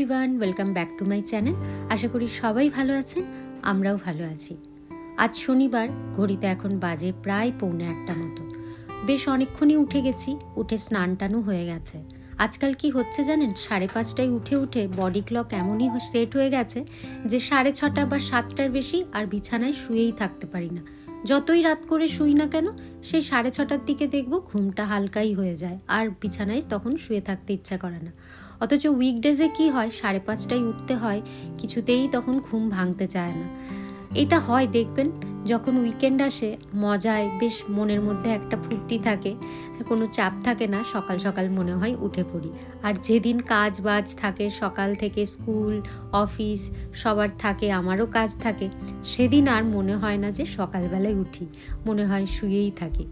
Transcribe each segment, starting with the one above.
Everyone welcome back to my channel আশা করি সবাই ভালো আছেন, আমরাও ভালো আছি। আজ শনিবার, ঘড়িতে এখন বাজে প্রায় পৌনে আটটা মতো। বেশ অনেকক্ষণই উঠে গেছি, উঠে স্নান টানও হয়ে গেছে। আজকাল কি হচ্ছে জানেন? সাড়ে পাঁচটায় উঠে উঠে বডি ক্লক এমনই সেট হয়ে গেছে যে সাড়ে ছটা বা সাতটার বেশি আর বিছানায় শুয়েই থাকতে পারি না। যতই রাত করে শুই না কেন সেই সাড়ে ছটার দিকে দেখব ঘুমটা হালকাই হয়ে যায়, আর বিছানায় তখন শুয়ে থাকতে ইচ্ছা করে না। অথচ উইকডেজে কি হয়, সাড়ে পাঁচটায় উঠতে হয়, কিছুতেই তখন ঘুম ভাঙতে চায় না। এটা হয়, দেখবেন, যখন উইকেন্ড আসে, মজায় বেশ মনের মধ্যে একটা ফুর্তি থাকে, কোনো চাপ থাকে না, সকাল সকাল মনে হয় উঠে পড়ি। আর যেদিন কাজ বাজ থাকে, সকাল থেকে স্কুল, অফিস, সবার থাকে, আমারও কাজ থাকে, সেদিন আর মনে হয় না যে সকালবেলায় উঠি, মনে হয় শুয়েই থাকি।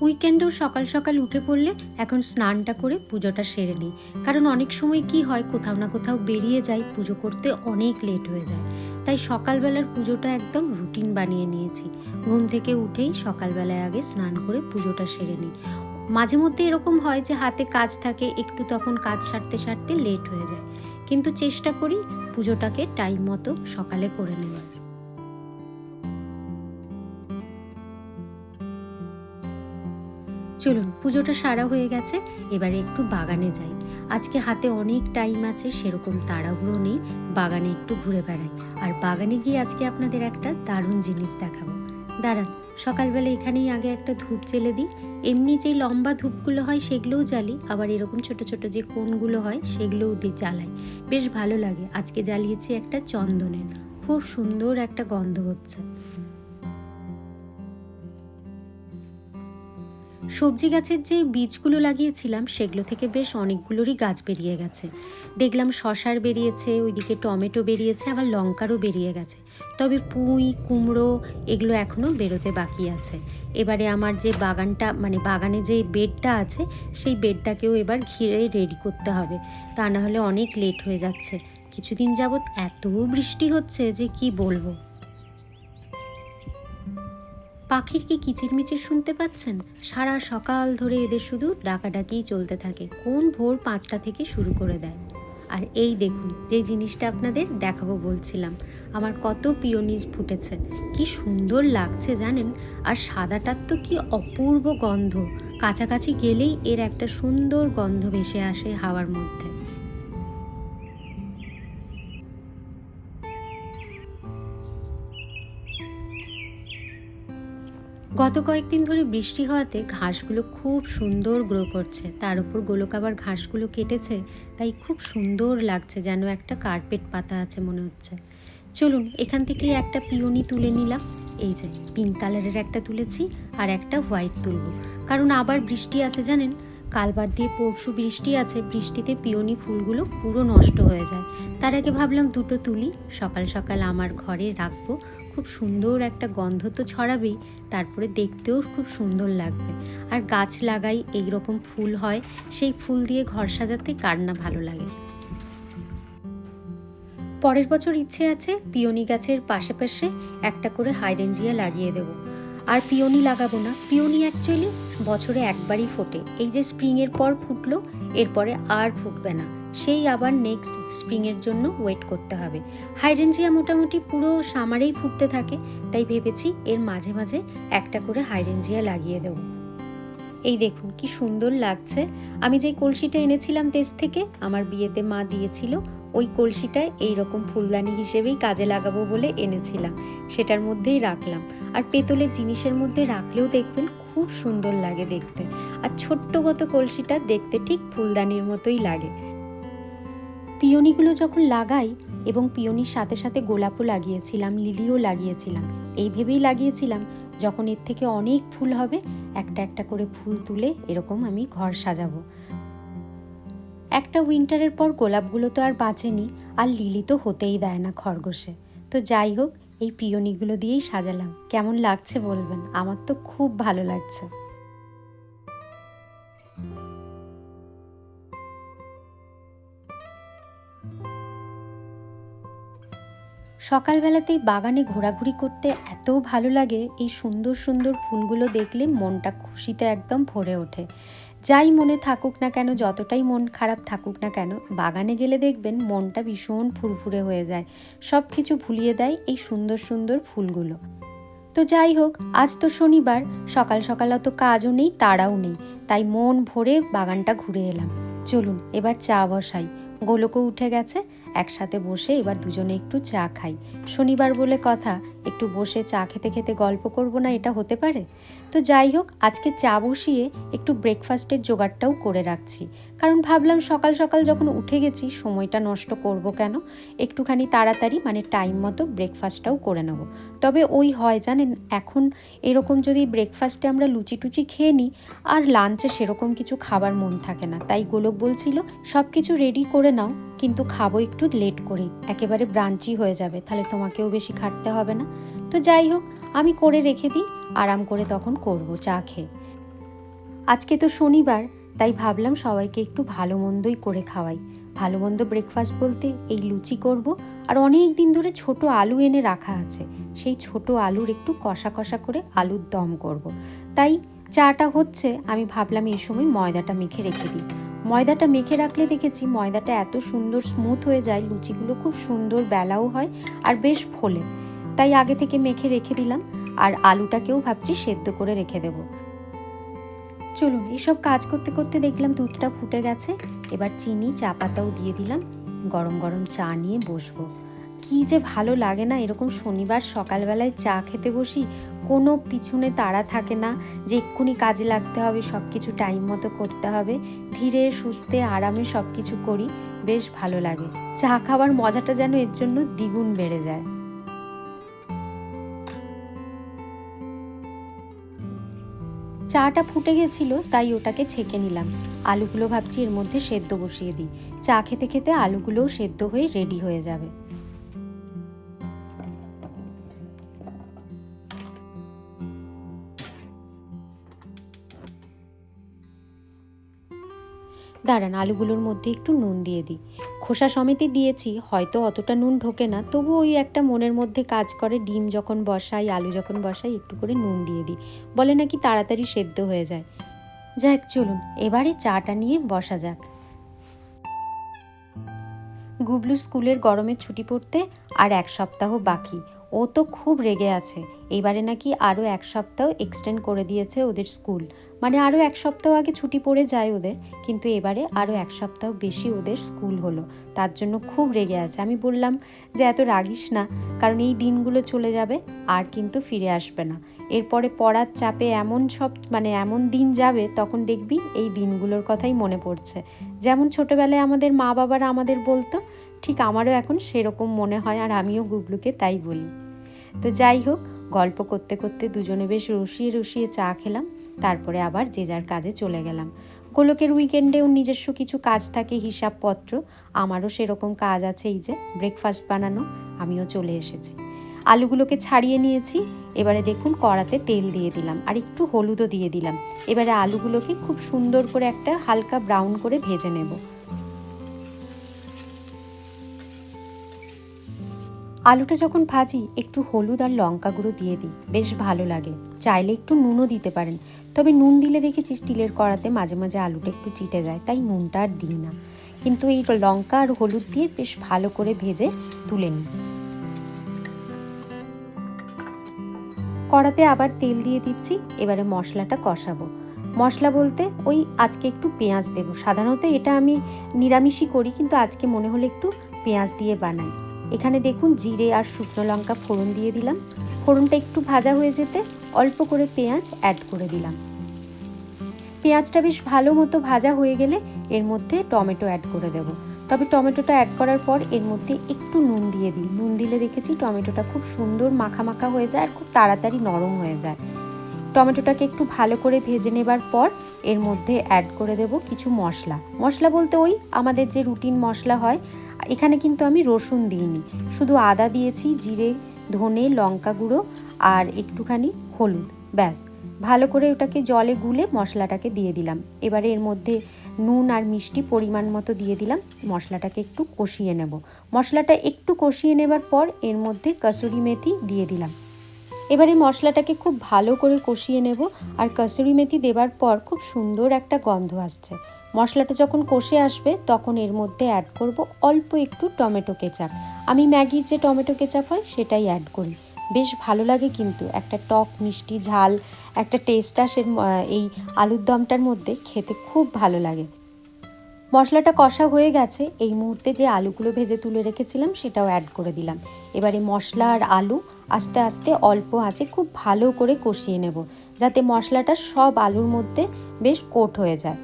উইকেন্ডেও সকাল সকাল উঠে পড়লে এখন স্নানটা করে পুজোটা সেরে নিই। কারণ অনেক সময় কি হয়, কোথাও না কোথাও বেরিয়ে যাই, পুজো করতে অনেক লেট হয়ে যায়। তাই সকালবেলার পুজোটা একদম রুটিন বানিয়ে নিয়েছি। ঘুম থেকে উঠেই সকালবেলায় আগে স্নান করে পুজোটা সেরে নিই। মাঝে মধ্যে এরকম হয় যে হাতে কাজ থাকে, একটু তখন কাজ সারতে সারতে লেট হয়ে যায়। কিন্তু চেষ্টা করি পুজোটাকে টাইম মতো সকালে করে নেওয়ার। চলুন, পুজোটা সারা হয়ে গেছে, এবারে একটু বাগানে যাই। আজকে হাতে অনেক টাইম আছে, সেরকম তাড়াহুড়ো নেই, বাগানে একটু ঘুরে বেড়াই। আর বাগানে গিয়ে আজকে আপনাদের একটা দারুণ জিনিস দেখাবো। দাঁড়ান, সকালবেলা এখানেই আগে একটা ধূপ জেলে দিই। এমনি যে লম্বা ধূপগুলো হয়, সেগুলোও জ্বালি। আবার এরকম ছোট ছোট যে কোনগুলো হয়, সেগুলোও দিই জ্বালাই। বেশ ভালো লাগে। আজকে জ্বালিয়েছি একটা চন্দনের। খুব সুন্দর একটা গন্ধ হচ্ছে। সবজি গাছের যে বীজগুলো লাগিয়েছিলাম, সেগুলো থেকে বেশ অনেকগুলোরই গাছ বেরিয়ে গেছে। দেখলাম শশার বেরিয়েছে, ওইদিকে টমেটো বেরিয়েছে, আবার লঙ্কারও বেরিয়ে গেছে। তবে পুঁই, কুমড়ো এগুলো এখনও বেরোতে বাকি আছে। এবারে আমার যে বাগানটা মানে বাগানে যে বেডটা আছে, সেই বেডটাকেও এবার ঘিরে রেডি করতে হবে। তা না হলে অনেক লেট হয়ে যাচ্ছে। কিছুদিন যাবৎ এত বৃষ্টি হচ্ছে যে কি বলব? পাখির কি কিচিরমিচির শুনতে পাচ্ছেন? সারা সকাল ধরে এদের শুধু ডাকাডাকিই চলতে থাকে। কোন ভোর পাঁচটা থেকে শুরু করে দেয়? আর এই দেখুন, যে জিনিসটা আপনাদের দেখাবো বলছিলাম। আমার কত পিওনিজ ফুটেছে। কি সুন্দর লাগছে জানেন? আর সাদাটার তো কি অপূর্ব গন্ধ। কাছাকাছি গেলেই এর একটা সুন্দর গন্ধ ভেসে আসে হাওয়ার মধ্যে। গত কয়েকদিন ধরে বৃষ্টি হওয়াতে ঘাসগুলো খুব সুন্দর গ্রো করছে। তার উপর গোলক আবার ঘাসগুলো কেটেছে, তাই খুব সুন্দর লাগছে যেন একটা কার্পেট পাতা আছে মনে হচ্ছে। চলুন, এখান থেকেই একটা পিওনি তুলে নিলাম। এই যে পিঙ্ক কালারের একটা তুলেছি আর একটা হোয়াইট তুলব। কারণ আবার বৃষ্টি আছে জানেন কালবার দিয়ে পরশু বৃষ্টি আছে, বৃষ্টিতে পিওনি ফুলগুলো পুরো নষ্ট হয়ে যায়। তার আগে ভাবলাম দুটো তুলি, সকাল সকাল আমার ঘরে রাখব। খুব সুন্দর একটা গন্ধ তো ছড়াবেই, তারপরে দেখতেও খুব সুন্দর লাগবে। আর গাছ লাগাই এই রকম ফুল হয়, সেই ফুল দিয়ে ঘর সাজাতে কার না ভালো লাগে। পরের বছর ইচ্ছে আছে পিওনি গাছের পাশে পাশে একটা করে হাইডেনজিয়া লাগিয়ে দেবো। আর পিওনি লাগাবো না। পিওনি অ্যাকচুয়ালি বছরে একবারই ফোটে। এই যে স্প্রিংয়ের পর ফুটলো, এরপরে আর ফুটবে না। সেই আবার নেক্সট স্প্রিংয়ের জন্য ওয়েট করতে হবে। হাইডেনজিয়া মোটামুটি পুরো সামারেই ফুটতে থাকে, তাই ভেবেছি এর মাঝে মাঝে একটা করে হাইডেনজিয়া লাগিয়ে দেবো। এই দেখুন, কি সুন্দর লাগছে। আমি যে কলসিটা এনেছিলাম দেশ থেকে, আমার বিয়েতে মা দিয়েছিল ওই কলসিটায় এই রকম ফুলদানি হিসেবেই কাজে লাগাবো বলে এনেছিলাম। সেটার মধ্যেই রাখলাম। আর পেতলের জিনিসের মধ্যে রাখলেও দেখবেন খুব সুন্দর লাগে দেখতে। আর ছোট্ট মতো কলসিটা দেখতে ঠিক ফুলদানির মতোই লাগে। পিওনিগুলো যখন লাগাই এবং পিওনির সাথে সাথে গোলাপও লাগিয়েছিলাম, লিলিও লাগিয়েছিলাম, এই ভেবেই লাগিয়েছিলাম যখন এর থেকে অনেক ফুল হবে, একটা একটা করে ফুল তুলে এরকম আমি ঘর সাজাবো। একটা উইন্টারের পর গোলাপগুলো তো আর বাঁচেনি, আর লিলি তো হতেই দেয় না খরগোশে। তো যাই হোক, এই পিওনিগুলো দিয়েই সাজালাম। কেমন লাগছে বলবেন? আমার তো খুব ভালো লাগছে। সকালবেলাতেই বাগানে ঘোরাঘুরি করতে এত ভালো লাগে, এই সুন্দর সুন্দর ফুলগুলো দেখলে মনটা খুশিতে একদম ভরে ওঠে। যাই মনে থাকুক না কেন, যতটাই মন খারাপ থাকুক না কেন, বাগানে গেলে দেখবেন মনটা ভীষণ ফুরফুরে হয়ে যায়। সব কিছু ভুলিয়ে দেয় এই সুন্দর সুন্দর ফুলগুলো। তো যাই হোক, আজ তো শনিবার, সকাল সকাল অত কাজও নেই তাড়াও নেই। তাই মন ভরে বাগানটা ঘুরে এলাম। চলুন, এবার চা বসাই। গোলকও উঠে গেছে, একসাথে বসে এবার দুজনে একটু চা খাই। শনিবার বলে কথা একটু বসে চা খেতে খেতে গল্প করব না, এটা হতে পারে? তো যাই হোক, আজকে চা বসিয়ে একটু ব্রেকফাস্টের জোগাড়টাও করে রাখছি। কারণ ভাবলাম সকাল সকাল যখন উঠে গেছি, সময়টা নষ্ট করব কেন? একটুখানি তাড়াতাড়ি মানে টাইম মতো ব্রেকফাস্টটাও করে নেব। তবে ওই হয়, জানেন, এখন এরকম যদি ব্রেকফাস্টে আমরা লুচি টুচি খেয়ে নিই, আর লাঞ্চে সেরকম কিছু খাবার মন থাকে না। তাই গোলক বলছিল সব কিছু রেডি করে নাও, কিন্তু খাব একটু লেট করেই। একেবারে ব্রাঞ্চি হয়ে যাবে, তাহলে তোমাকেও বেশি খাটতে হবে না। তো যাই হোক, আমি করে রেখে দিই, আরাম করে তখন করব, চা খেয়ে। আজকে তো শনিবার, তাই ভাবলাম সবাইকে একটু ভালো মন্দই করে খাওয়াই। ভালো মন্দ ব্রেকফাস্ট বলতে এই লুচি করব, আর অনেক দিন ধরে ছোট আলু এনে রাখা আছে। সেই ছোট আলুর একটু কষা কষা করে আলুর দম করব। তাই চাটা হচ্ছে, আমি ভাবলাম এই সময় ময়দাটা মেখে রেখে দিই। ময়দাটা মেখে রাখলে দেখেছি ময়দাটা এত সুন্দর স্মুথ হয়ে যায়, লুচিগুলো খুব সুন্দর বেলাও হয় আর বেশ ফোলে। তাই আগে থেকে মেখে রেখে দিলাম, আর আলুটাকেও ভাবছি সেদ্ধ করে রেখে দেবো। চলুন, এসব কাজ করতে করতে দেখলাম দুধটা ফুটে গেছে। এবার চিনি, চা পাতাও দিয়ে দিলাম। গরম গরম চা নিয়ে বসবো। কি যে ভালো লাগে না এরকম শনিবার সকালবেলায় চা খেতে বসি। কোনো পিছনে তাড়া থাকে না যে এক্ষুনি কাজে লাগতে হবে সব কিছু টাইম মতো করতে হবে। ধীরে, সুস্থে, আরামে সব কিছু করি, বেশ ভালো লাগে। চা খাবার মজাটা যেন এর জন্য দ্বিগুণ বেড়ে যায়। চাটা ফুটে গেছিল, তাই ওটাকে ছেঁকে নিলাম। আলুগুলো ভাবছি এর মধ্যে সেদ্ধ বসিয়ে দিই। চা খেতে খেতে আলুগুলোও সেদ্ধ হয়ে রেডি হয়ে যাবে। দাঁড়ান, আলুগুলোর মধ্যে একটু নুন দিয়ে দিই। খোসা সমেতই দিয়েছি, হয়তো অতটা নুন ঢোকে না, তবু ওই একটা মনের মধ্যে কাজ করে, ডিম যখন বসাই, আলু যখন বসাই, একটু করে নুন দিয়ে দিই। বলে নাকি তাড়াতাড়ি সেদ্ধ হয়ে যায়। যাক, চলুন, এবারে চাটা নিয়ে বসা যাক। গুবলু স্কুলের গরমের ছুটি পড়তে আর এক সপ্তাহ বাকি। ও তো খুব রেগে আছে। এইবারে নাকি আরও এক সপ্তাহ এক্সটেন্ড করে দিয়েছে ওদের স্কুল। মানে আরও এক সপ্তাহ আগে ছুটি পড়ে যায় ওদের, কিন্তু এবারে আরও এক সপ্তাহ বেশি ওদের স্কুল হলো। তার জন্য খুব রেগে আছে। আমি বললাম যে, এত রাগিস না, কারণ এই দিনগুলো চলে যাবে, আর কিন্তু ফিরে আসবে না। এরপরে পড়ার চাপে এমন সব মানে এমন দিন যাবে, তখন দেখবি এই দিনগুলোর কথাই মনে পড়ছে। যেমন ছোটোবেলায় আমাদের মা বাবারা আমাদের বলতো ঠিক আমারও এখন সেরকম মনে হয় আর আমিও গুবলুকে তাই বলি। তো যাই হোক, গল্প করতে করতে দুজনে বেশ রসিয়ে রসিয়ে চা খেলাম, তারপরে আবার যে যার কাজে চলে গেলাম। গোলকের উইকেন্ডেও নিজস্ব কিছু কাজ থাকে, হিসাবপত্র, আমারও সেরকম কাজ আছে এই যে ব্রেকফাস্ট বানানো, আমিও চলে এসেছি। আলুগুলোকে ছাড়িয়ে নিয়েছি, এবারে দেখুন কড়াতে তেল দিয়ে দিলাম, আর একটু হলুদও দিয়ে দিলাম। এবারে আলুগুলোকে খুব সুন্দর করে একটা হালকা ব্রাউন করে ভেজে নেব। আলুটা যখন ভাজি, একটু হলুদ আর লঙ্কা গুঁড়ো দিয়ে দিই। বেশ ভালো লাগে। চাইলে একটু নুনও দিতে পারেন। তবে নুন দিলে দেখেছি স্টিলের কড়াতে মাঝে মাঝে আলুটা একটু চিটে যায়, তাই নুনটা আর দিই না। কিন্তু এই লঙ্কা আর হলুদ দিয়ে বেশ ভালো করে ভেজে তুলে নিই। কড়াতে আবার তেল দিয়ে দিচ্ছি, এবারে মশলাটা কষাবো। মশলা বলতে ওই আজকে একটু পেঁয়াজ দেবো। সাধারণত এটা আমি নিরামিষই করি, কিন্তু আজকে মনে হলো একটু পেঁয়াজ দিয়ে বানাই। এখানে দেখুন জিরে আর শুকনো লঙ্কা ফোড়ন দিয়ে দিলাম। ফোড়নটা একটু ভাজা হয়ে যেতে অল্প করে পেঁয়াজ অ্যাড করে দিলাম। পেঁয়াজটা বেশ ভালো মতো ভাজা হয়ে গেলে এর মধ্যে টমেটো অ্যাড করে দেবো। তবে টমেটোটা অ্যাড করার পর এর মধ্যে একটু নুন দিয়ে দিই। নুন দিলে দেখেছি টমেটোটা খুব সুন্দর মাখা মাখা হয়ে যায় আর খুব তাড়াতাড়ি নরম হয়ে যায়। টমেটোটাকে একটু ভালো করে ভেজে নেবার পর এর মধ্যে অ্যাড করে দেব কিছু মশলা। মশলা বলতে ওই আমাদের যে রুটিন মশলা হয় এখানে কিন্তু আমি রসুন দিইনি। শুধু আদা দিয়েছি, জিরে, ধনে, লঙ্কা গুঁড়ো আর একটুখানি হলুদ, ব্যাস। ভালো করে ওটাকে জলে গুলে মশলাটাকে দিয়ে দিলাম। এবারে এর মধ্যে নুন আর মিষ্টি পরিমাণ মতো দিয়ে দিলাম। মশলাটাকে একটু কষিয়ে নেব। মশলাটা একটু কষিয়ে নেবার পর এর মধ্যে কসুরি মেথি দিয়ে দিলাম। এবারে মশলাটাকে খুব ভালো করে কষিয়ে নেব আর কসুরি মেথি দেবার পর খুব সুন্দর একটা গন্ধ আসছে। মশলাটা যখন কষে আসবে তখন এর মধ্যে অ্যাড করব অল্প একটু টমেটো কেচাপ। আমি ম্যাগির যে টমেটো কেচাপ হয় সেটাই অ্যাড করি। বেশ ভালো লাগে কিন্তু একটা টক, মিষ্টি, ঝাল, একটা টেস্ট আসে এই আলুর দমটার মধ্যে, খেতে খুব ভালো লাগে। মশলাটা কষা হয়ে গেছে। এই মুহূর্তে যে আলুগুলো ভেজে তুলে রেখেছিলাম, সেটাও অ্যাড করে দিলাম। এবারে মশলা আর আলু আস্তে আস্তে অল্প আঁচে খুব ভালো করে কষিয়ে নেব, যাতে মশলাটা সব আলুর মধ্যে বেশ কোট হয়ে যায়।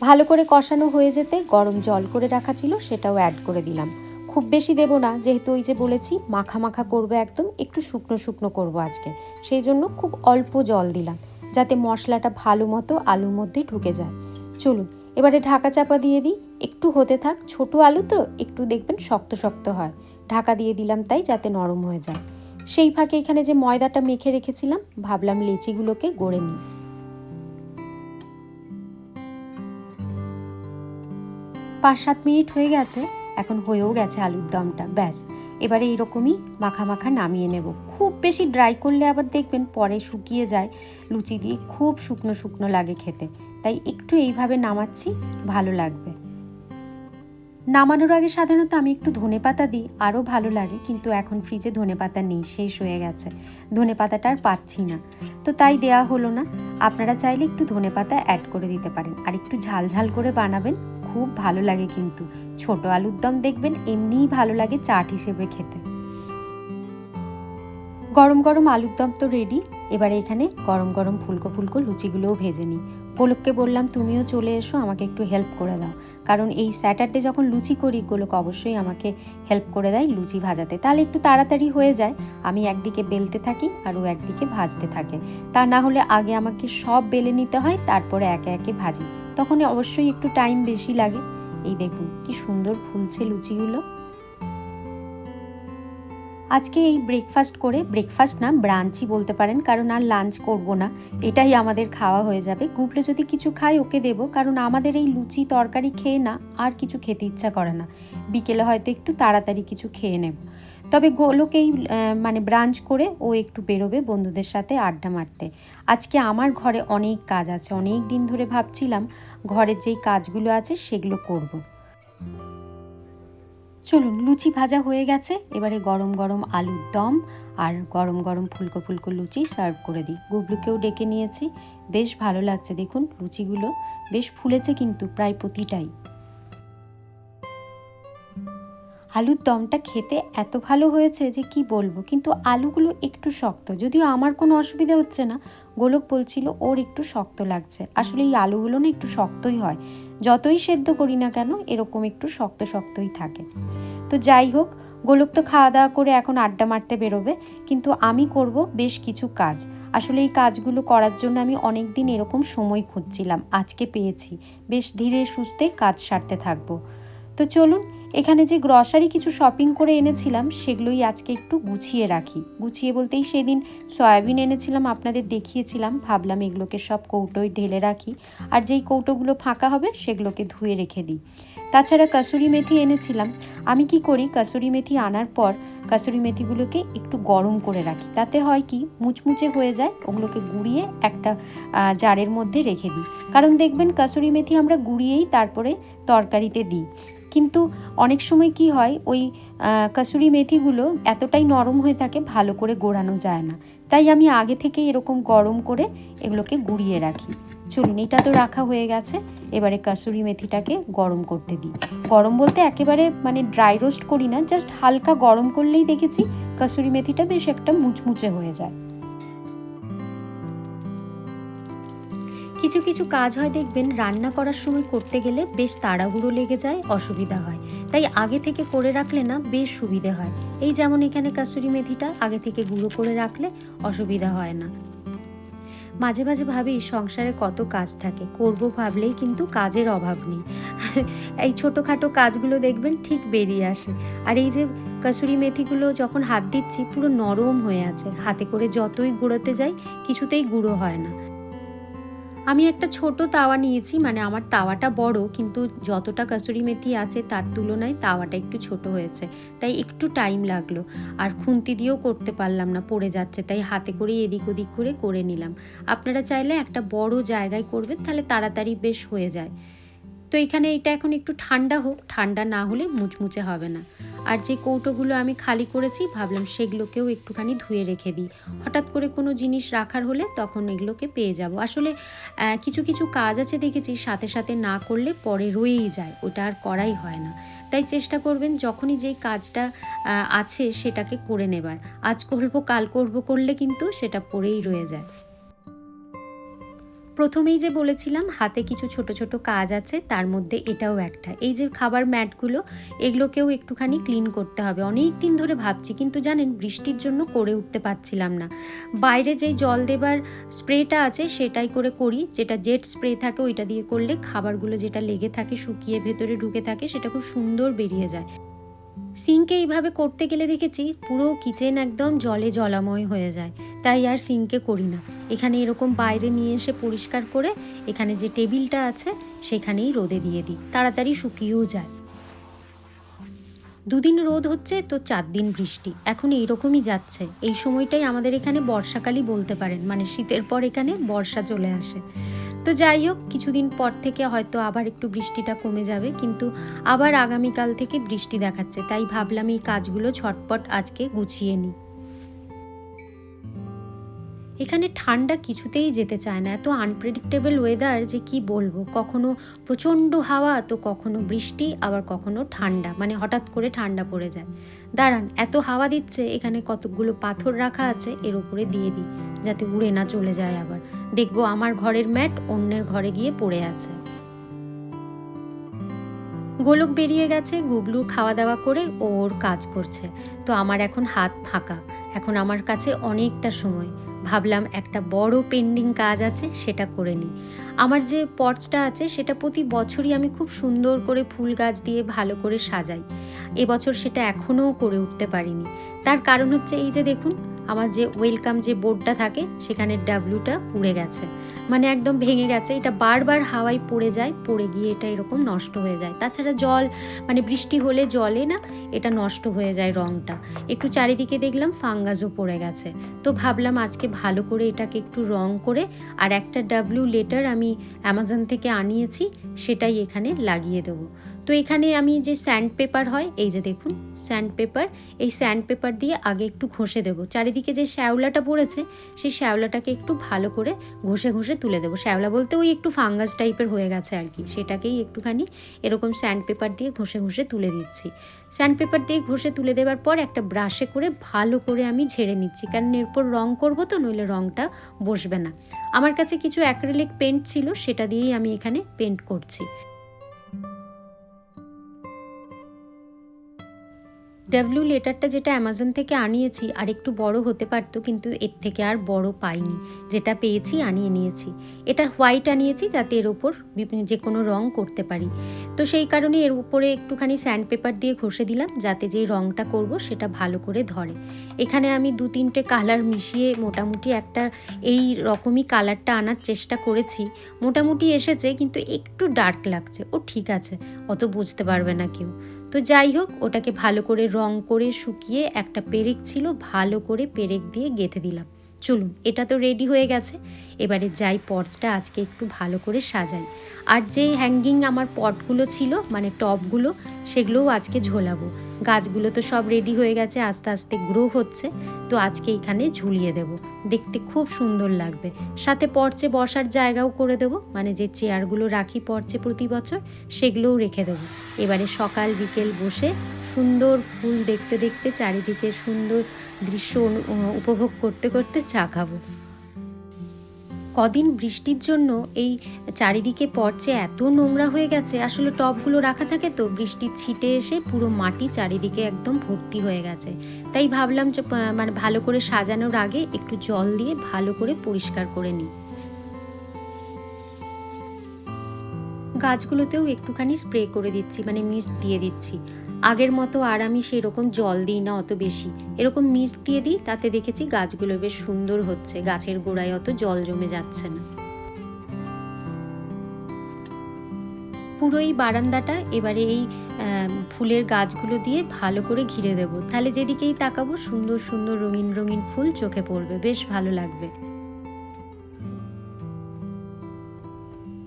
ভালো করে কষানো হয়ে যেতে গরম জল করে রাখা ছিল, সেটাও অ্যাড করে দিলাম। খুব বেশি দেব না, যেহেতু ওই যে বলেছি, মাখা মাখা করব একদম, একটু শুকনো শুকনো করব আজকে। সেই জন্য খুব অল্প জল দিলাম, যাতে মশলাটা ভালো মতো আলুর মধ্যে ঢুকে যায়। চলুন এবারে ঢাকা চাপা দিয়ে দিই। একটু হতে থাক, ছোট আলু তো, একটু দেখবেন শক্ত শক্ত হয়। ঢাকা দিয়ে দিলাম তাই যাতে নরম হয়ে যায়। সেই ফাঁকে এখানে যে ময়দাটা মেখে রেখেছিলাম, ভাবলাম লেচিগুলোকে গড়ে নিই। পাঁচ সাত মিনিট হয়ে গেছে, এখন হয়েও গেছে আলুর দমটা, ব্যাস। এবারে এইরকমই মাখা মাখা নামিয়ে নেব। খুব বেশি ড্রাই করলে আবার দেখবেন পরে শুকিয়ে যায়, লুচি দিয়ে খুব শুকনো শুকনো লাগে খেতে। তাই একটু এইভাবে নামাচ্ছি, ভালো লাগবে। নামানোর আগে সাধারণত আমি একটু ধনে পাতা দিই, আরও ভালো লাগে, কিন্তু এখন ফ্রিজে ধনে পাতা নেই, শেষ হয়ে গেছে। ধনে পাতাটা আর পাচ্ছি না। তো তাই দেয়া হলো না। আপনারা চাইলে একটু ধনে পাতা অ্যাড করে দিতে পারেন। আর একটু ঝাল ঝাল করে বানাবেন, খুব ভালো লাগে কিন্তু। ছোট আলুর দম দেখবেন, এমনিই ভালো লাগে চাট হিসেবে খেতে। গরম গরম আলুর দম তো রেডি এবারে এখানে গরম গরম ফুলকো ফুলকো লুচিগুলোও ভেজে নিই। গোলককে বললাম, তুমিও চলে এসো, আমাকে একটু হেল্প করে দাও। কারণ এই স্যাটারডে যখন লুচি করি, গোলক অবশ্যই আমাকে হেল্প করে দেয় লুচি ভাজাতে। তাহলে একটু তাড়াতাড়ি হয়ে যায়। আমি একদিকে বেলতে থাকি আর ও একদিকে ভাজতে থাকে। তা না হলে আগে আমাকে সব বেলে নিতে হয়, তারপরে একে একে ভাজি। তখন অবশ্যই একটু টাইম বেশি লাগে। এই দেখুন, কি সুন্দর ফুলছে লুচিগুলো। আজকে এই ব্রেকফাস্ট করে ব্রেকফাস্ট না ব্রাঞ্চই বলতে পারেন, কারণ আর লাঞ্চ করব না। এটাই আমাদের খাওয়া হয়ে যাবে। গুবলে যদি কিছু খাই ওকে দেবো, কারণ আমাদের এই লুচি তরকারি খেয়ে না আর কিছু খেতে ইচ্ছা করে না। বিকেলে হয়তো একটু তাড়াতাড়ি কিছু খেয়ে নেব। তবে গোলকেই মানে ব্রাঞ্চ করে ও একটু বেরোবে বন্ধুদের সাথে আড্ডা মারতে। আজকে আমার ঘরে অনেক কাজ আছে। অনেক দিন ধরে ভাবছিলাম ঘরের যেই কাজগুলো আছে সেগুলো করব। চলুন, লুচি ভাজা হয়ে গেছে। এবারে গরম গরম আলুর দম আর গরম গরম ফুলকো ফুলকো লুচি সার্ভ করে দিই। গুবলুকেও ডেকে নিয়েছি। বেশ ভালো লাগছে, দেখুন লুচিগুলো। বেশ ফুলেছে কিন্তু প্রায় প্রতিটাই। আলুর দমটা খেতে এত ভালো হয়েছে যে কি বলব? কিন্তু আলুগুলো একটু শক্ত। যদিও আমার কোনো অসুবিধা হচ্ছে না। গোলক বলছিল ওর একটু শক্ত লাগছে। আসলে এই আলুগুলো না একটু শক্তই হয়। যতই সেদ্ধ করি না কেন এরকম একটু শক্ত শক্তই থাকে। তো যাই হোক, গোলক তো খাওয়া দাওয়া করে এখন আড্ডা মারতে বেরোবে। কিন্তু আমি করব বেশ কিছু কাজ। আসলে এই কাজগুলো করার জন্য আমি অনেক দিন এরকম সময় খুঁজছিলাম। আজকে পেয়েছি। বেশ ধীরে সুস্থে কাজ সারতে থাকব। তো চলুন এখানে যে গ্রসারি কিছু শপিং করে এনেছিলাম, সেগুলোই আজকে একটু গুছিয়ে রাখি। গুছিয়ে বলতেই সেদিন সয়াবিন এনেছিলাম, আপনাদের দেখিয়েছিলাম। ভাবলাম এগুলোকে সব কৌটোয় ঢেলে রাখি। আর যেই কৌটোগুলো ফাঁকা হবে, সেগুলোকে ধুয়ে রেখে দিই। তাছাড়া কাসুরি মেথি এনেছিলাম। আমি কি করি? কাসুরি মেথি আনার পর কাসুরি মেথিগুলোকে একটু গরম করে রাখি। তাতে হয় কি? মুচমুচে হয়ে যায়, ওগুলোকে গুঁড়িয়ে একটা জারের মধ্যে রেখে দিই। কারণ দেখবেন, কাসুরি মেথি আমরা গুঁড়িয়েই তারপরে তরকারিতে দিই। কিন্তু অনেক সময় কি হয়, ওই কাসুরি মেথিগুলো এতটাই নরম হয়ে থাকে, ভালো করে গোড়ানো যায় না। তাই আমি আগে থেকে এরকম গরম করে এগুলোকে গুঁড়িয়ে রাখি। চলুন, এটা তো রাখা হয়ে গেছে। এবারে কাসুরি মেথিটাকে গরম করতে দিই। গরম বলতে একেবারে মানে ড্রাই রোস্ট করি না, জাস্ট হালকা গরম করলেই দেখেছি কাসুরি মেথিটা বেশ একটা মুচমুচে হয়ে যায়। কিছু কিছু কাজ হয় দেখবেন, রান্না করার সময় করতে গেলে বেশ তাড়াহুড়ো লেগে যায়, অসুবিধা হয়। তাই আগে থেকে করে রাখলে না বেশ সুবিধে হয়। এই যেমন এখানে কাসুরি মেথিটা আগে থেকে গুঁড়ো করে রাখলে অসুবিধা হয় না। মাঝে মাঝে ভাবি, সংসারে কত কাজ থাকে। করব ভাবলেই কিন্তু কাজের অভাব নেই। এই ছোটোখাটো কাজগুলো দেখবেন ঠিক বেরিয়ে আসে। আর এই যে কাসুরি মেথিগুলো যখন হাত দিচ্ছি, পুরো নরম হয়ে আছে। হাতে করে যতই গুঁড়োতে যাই, কিছুতেই গুঁড়ো হয় না। আমি একটা ছোট তাওয়া নিয়েছি মানে আমার তাওয়াটা বড়, কিন্তু যতটা কাসুরি মেথি আছে তার তুলনায় তাওয়াটা একটু ছোট হয়েছে, তাই একটু টাইম লাগল। আর খুন্তি দিয়েও করতে পারলাম না, পড়ে যাচ্ছে, তাই হাতে করে এদিক ওদিক করে করে নিলাম। আপনারা চাইলে একটা বড় জায়গায় করবেন, তাহলে তাড়াতাড়ি বেশ হয়ে যায়। এখানে এটা এখন একটু ঠান্ডা হোক, ঠান্ডা না হলে মুচমুচে হবে না। আর যে কৌটোগুলো আমি খালি করেছি, ভাবলাম সেগুলোকেও একটুখানি ধুয়ে রেখে দিই। হঠাৎ করে কোনো জিনিস রাখার হলে তখন এগুলোকে পেয়ে যাব। আসলে কিছু কিছু কাজ আছে দেখেছি, সাথে সাথে না করলে পরে রয়েই যায়, ওটা আর করাই হয় না। তাই চেষ্টা করবেন যখনই যেই কাজটা আছে সেটাকে করে নেবার। আজ করব, কাল করব করলে কিন্তু সেটা পরেই রয়ে যায়। প্রথমেই যে বলেছিলাম, হাতে কিছু ছোট ছোট কাজ আছে, তার মধ্যে এটাও একটা। এই যে খাবার ম্যাটগুলো, এগুলোকেও একটুখানি ক্লিন করতে হবে। অনেক দিন ধরে ভাবছি, কিন্তু জানেন, বৃষ্টির জন্য করে উঠতে পারছিলাম না। বাইরে যেই জল দেবার স্প্রেটা আছে, সেটাই করে করি। যেটা জেট স্প্রে থাকে, ওইটা দিয়ে করলে খাবারগুলো যেটা লেগে থাকে, শুকিয়ে ভেতরে ঢুকে থাকে, সেটা খুব সুন্দর বেরিয়ে যায়। সিঙ্কে এইভাবে করতে গেলে দেখেছি পুরো কিচেন একদম জলে জলাময় হয়ে যায়। তাই আর সিঙ্কে করি না। এখানে এরকম বাইরে নিয়ে এসে পরিষ্কার করে এখানে যে টেবিলটা আছে সেখানেই রোদে দিয়ে দিই। তাড়াতাড়ি শুকিয়েও যায়। দুদিন রোদ হচ্ছে তো চার দিন বৃষ্টি। এখন এইরকমই যাচ্ছে। এই সময়টাই আমাদের এখানে বর্ষাকালই বলতে পারেন। মানে শীতের পর এখানে বর্ষা চলে আসে। তো যাই হোক, কিছুদিন পর থেকে হয়তো আবার একটু বৃষ্টিটা কমে যাবে, কিন্তু আবার আগামীকাল থেকে বৃষ্টি দেখাচ্ছে। তাই ভাবলাম এই কাজগুলো ছটপট আজকে গুছিয়ে নিই। এখানে ঠান্ডা কিছুতেই যেতে চায় না। এত আনপ্রেডিক্টেবল ওয়েদার যে কি বলব? কখনো প্রচণ্ড হাওয়া, তো কখনো বৃষ্টি, আবার কখনো ঠান্ডা। মানে হঠাৎ করে ঠান্ডা পড়ে যায়। দাঁড়ান, এত হাওয়া দিচ্ছে, এখানে কতগুলো পাথর রাখা আছে, এর উপরে দিয়ে দিই, যাতে উড়ে না চলে যায় আবার। দেখব আমার ঘরের ম্যাট অন্যের ঘরে গিয়ে পড়ে আছে। গোলক বেরিয়ে গেছে গুবলু খাওয়া দাওয়া করে ওর কাজ করছে। তো আমার এখন হাত ফাঁকা। এখন আমার কাছে অনেকটা সময়। ভাবলাম একটা বড় পেন্ডিং কাজ আছে, সেটা করে নিই। আমার যে পর্চটা আছে, সেটা প্রতি বছরই আমি খুব সুন্দর করে ফুল গাছ দিয়ে ভালো করে সাজাই। এবছর সেটা এখনও করে উঠতে পারিনি। তার কারণ হচ্ছে এই যে দেখুন আমার যে ওয়েলকাম যে বোর্ডটা থাকে, সেখানে ডাব্লুটা পুড়ে গেছে। মানে একদম ভেঙে গেছে। এটা বারবার হাওয়ায় পড়ে যায়, পড়ে গিয়ে এটা এরকম নষ্ট হয়ে যায়। তাছাড়া জল মানে বৃষ্টি হলে জলে না, এটা নষ্ট হয়ে যায় রঙটা একটু চারিদিকে দেখলাম ফাঙ্গাসও পড়ে গেছে। তো ভাবলাম আজকে ভালো করে এটাকে একটু রং করে, আর একটা ডাব্লিউ লেটার আমি অ্যামাজন থেকে আনিয়েছি, সেটাই এখানে লাগিয়ে দেবো। তো এখানে আমি যে স্যান্ড পেপার হয়, এই যে দেখুন স্যান্ড পেপার এই স্যান্ড পেপার দিয়ে আগে একটু ঘষে দেবো। চারিদিকে যে শ্যাওলাটা পড়েছে, সেই শ্যাওলাটাকে একটু ভালো করে ঘষে ঘষে তুলে দেবো। শ্যাওলা বলতে ওই একটু ফাঙ্গাস টাইপের হয়ে গেছে আর কি, সেটাকেই একটুখানি এরকম স্যান্ড পেপার দিয়ে ঘষে ঘষে তুলে দিচ্ছি। স্যান্ড পেপার দিয়ে ঘষে তুলে দেওয়ার পর একটা ব্রাশে করে ভালো করে আমি ঝেড়ে নিচ্ছি, কারণ এরপর রং করব তো, নইলে রংটা বসবে না। আমার কাছে কিছু অ্যাক্রেলিক পেন্ট ছিল, সেটা দিয়েই আমি এখানে পেন্ট করছি। ডাব্লিউ লেটারটা যেটা অ্যামাজন থেকে আনিয়েছি, আর একটু বড় হতে পারতো, কিন্তু এর থেকে আর বড় পাইনি। যেটা পেয়েছি, আনিয়ে নিয়েছি। এটা হোয়াইট আনিয়েছি, যাতে এর ওপর যে কোনো রং করতে পারি। তো সেই কারণে এর উপরে একটুখানি স্যান্ড পেপার দিয়ে ঘষে দিলাম, যাতে যে রংটা করব, সেটা ভালো করে ধরে। এখানে আমি দু তিনটে কালার মিশিয়ে মোটামুটি একটা এই রকমই কালারটা আনার চেষ্টা করেছি। মোটামুটি এসেছে, কিন্তু একটু ডার্ক লাগছে। ও ঠিক আছে, অত বুঝতে পারবে না কেউ। তো যাই হোক, ওটাকে ভালো করে রং করে শুকিয়ে একটা পেরেক ছিল, ভালো করে পেরেক দিয়ে গেঁথে দিলাম। চলুন, এটা তো রেডি হয়ে গেছে। এবারে যাই পটসটা আজকে একটু ভালো করে সাজাই। আর যে হ্যাঙ্গিং আমার পটগুলো ছিল মানে টপগুলো সেগুলোও আজকে ঝোলাবো। গাছগুলো তো সব রেডি হয়ে গেছে, আস্তে আস্তে গ্রো হচ্ছে। তো আজকে এখানে ঝুলিয়ে দেব। দেখতে খুব সুন্দর লাগবে। সাথে পর্চে বসার জায়গাও করে দেব। মানে যে চেয়ারগুলো রাখি পর্চে প্রতি বছর, সেগুলোও রেখে দেবো। এবারে সকাল, বিকেল বসে সুন্দর ফুল দেখতে দেখতে চারিদিকে সুন্দর দৃশ্য উপভোগ করতে করতে চা খাব। কদিন বৃষ্টির জন্য এই চারিদিকে পর্চে এত নোংরা হয়ে গেছে, আসলে টবগুলো রাখা থাকে তো, বৃষ্টির ছিটে এসে পুরো মাটি চারিদিকে একদম ভর্তি হয়ে গেছে। তাই ভাবলাম যে মানে ভালো করে সাজানোর আগে একটু জল দিয়ে ভালো করে পরিষ্কার করে নিই। গাছগুলোতেও একটুখানি স্প্রে করে দিচ্ছি মানে মিস্ট দিয়ে দিচ্ছি। আগের মতো আর আমি সেই রকম জল দিই না অত বেশি। এরকম মিস্ট দিয়ে দিই, তাতে দেখেছি গাছগুলো বেশ সুন্দর হচ্ছে, গাছের গোড়ায় অত জল জমে যাচ্ছে না। পুরো এই বারান্দাটা এবারে এই ফুলের গাছগুলো দিয়ে ভালো করে ঘিরে দেব। তাহলে যেদিকেই তাকাবো সুন্দর সুন্দর রঙিন রঙিন ফুল চোখে পড়বে, বেশ ভালো লাগবে।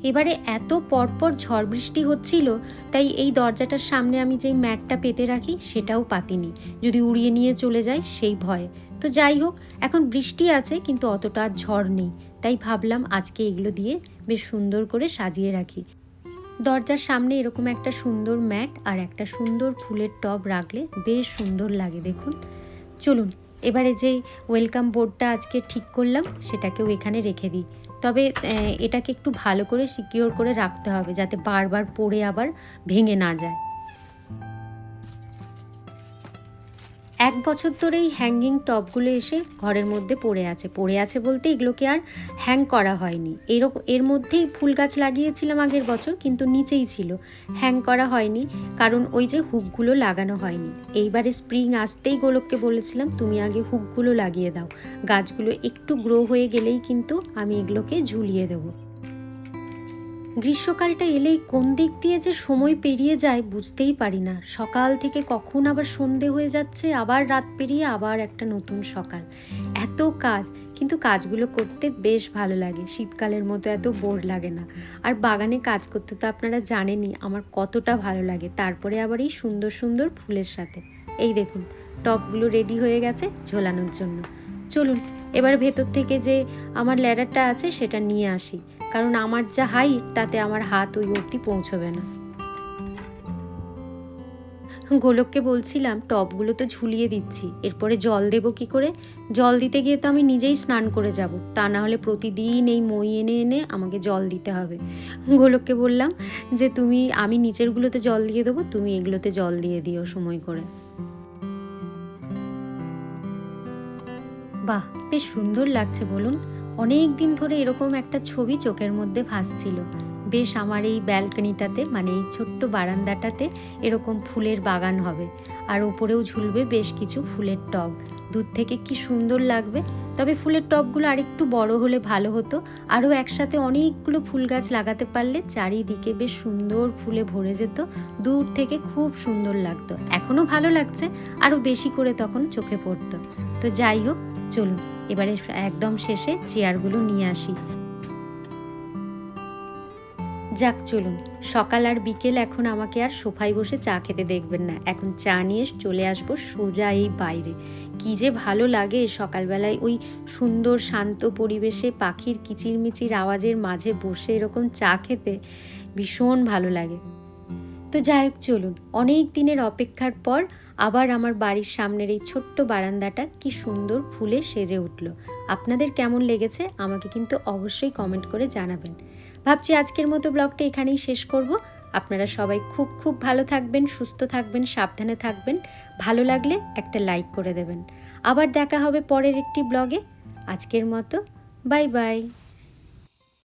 এবারে এত পরপর ঝড় বৃষ্টি হচ্ছিল, তাই এই দরজাটার সামনে আমি যেই ম্যাটটা পেতে রাখি সেটাও পাতিনি। যদি উড়িয়ে নিয়ে চলে যায় সেই ভয়ে। তো যাই হোক, এখন বৃষ্টি আছে কিন্তু অতটা আর ঝড় নেই। তাই ভাবলাম আজকে এগুলো দিয়ে বেশ সুন্দর করে সাজিয়ে রাখি। দরজার সামনে এরকম একটা সুন্দর ম্যাট আর একটা সুন্দর ফুলের টব রাখলে বেশ সুন্দর লাগে দেখুন। চলুন, এবারে যে ওয়েলকাম বোর্ডটা আজকে ঠিক করলাম সেটাকেও এখানে রেখে দিই। তবে এটাকে একটু ভালো করে সিকিওর করে রাখতে হবে যাতে বারবার পড়ে আবার ভেঙে না যায়। এক বছর ধরে এই হ্যাঙ্গিং টপগুলো এসে ঘরের মধ্যে পড়ে আছে। পড়ে আছে বলতে এগুলোকে আর হ্যাং করা হয়নি। এরকম এর মধ্যেই ফুল গাছ লাগিয়েছিলাম আগের বছর, কিন্তু নিচেই ছিল। হ্যাং করা হয়নি, কারণ ওই যে হুকগুলো লাগানো হয়নি। এইবারে স্প্রিং আসতেই গোলককে বলেছিলাম, তুমি আগে হুকগুলো লাগিয়ে দাও। গাছগুলো একটু গ্রো হয়ে গেলেই কিন্তু আমি এগুলোকে ঝুলিয়ে দেবো। গ্রীষ্মকালটা এলেই কোন দিক দিয়ে যে সময় পেরিয়ে যায় বুঝতেই পারি না। সকাল থেকে কখন আবার সন্ধে হয়ে যাচ্ছে, আবার রাত পেরিয়ে আবার একটা নতুন সকাল। এত কাজ, কিন্তু কাজগুলো করতে বেশ ভালো লাগে। শীতকালের মতো এত বোর লাগে না। আর বাগানে কাজ করতে তো আপনারা জানেনই, আমার কতটা ভালো লাগে। তারপরে আবার এই সুন্দর সুন্দর ফুলের সাথে। এই দেখুন টপগুলো রেডি হয়ে গেছে ঝোলানোর জন্য। চলুন, এবার ভেতর থেকে যে আমার ল্যাডারটা আছে, সেটা নিয়ে আসি। কারণ আমার যা হাইট তাতে আমার হাত ওই অবধি পৌঁছবে না। গোলককে বলছিলাম টবগুলো তো ঝুলিয়ে দিচ্ছি, এরপরে জল দেব কি করে? জল দিতে গিয়ে তো আমি নিজেই স্নান করে যাব, তা না হলে প্রতিদিন এই মই এনে এনে আমাকে জল দিতে হবে। গোলককে বললাম, যে তুমি, আমি নিচেরগুলোতে জল দিয়ে দেবো, তুমি এগুলোতে জল দিয়ে দিও সময় করে। বাহ, বেশ সুন্দর লাগছে বলুন। অনেক দিন ধরে এরকম একটা ছবি চোখের মধ্যে ভাসছিল। বেশ আমার এই ব্যালকনিটাতে মানে এই ছোট্ট বারান্দাটাতে এরকম ফুলের বাগান হবে। আর ওপরেও ঝুলবে বেশ কিছু ফুলের টব। দূর থেকে কি সুন্দর লাগবে। তবে ফুলের টবগুলো আরেকটু বড় হলে ভালো হতো। আরও একসাথে অনেকগুলো ফুল গাছ লাগাতে পারলে চারিদিকে বেশ সুন্দর ফুলে ভরে যেত। দূর থেকে খুব সুন্দর লাগতো। এখনও ভালো লাগছে। আরও বেশি করে তখন চোখে পড়তো। তো যাই হোক, চলুন। এবারে একদম শেষে চেয়ারগুলো নিয়ে আসি। যাক, চলুন। সকাল আর বিকেল এখন আমাকে আর সোফায় বসে চা খেতে দেখবেন না। এখন চা নিয়ে চলে আসব সোজা এই বাইরে। কি যে ভালো লাগে সকালবেলায় ওই সুন্দর, শান্ত পরিবেশে পাখির কিচিরমিচির আওয়াজের মাঝে বসে এরকম চা খেতে ভীষণ ভালো লাগে। তো যাই হোক, চলুন। অনেক দিনের অপেক্ষার পর আবার আমার বাড়ির সামনের এই ছোট্ট বারান্দাটা কি সুন্দর ফুলে সেজে উঠল। আপনাদের কেমন লেগেছে আমাকে কিন্তু অবশ্যই কমেন্ট করে জানাবেন। ভাবছি আজকের মতো ব্লগটা এখানেই শেষ করব। আপনারা সবাই খুব খুব ভালো থাকবেন, সুস্থ থাকবেন, সাবধানে থাকবেন। ভালো লাগলে একটা লাইক করে দেবেন। আবার দেখা হবে পরের একটি ব্লগে। আজকের মতো বাই বাই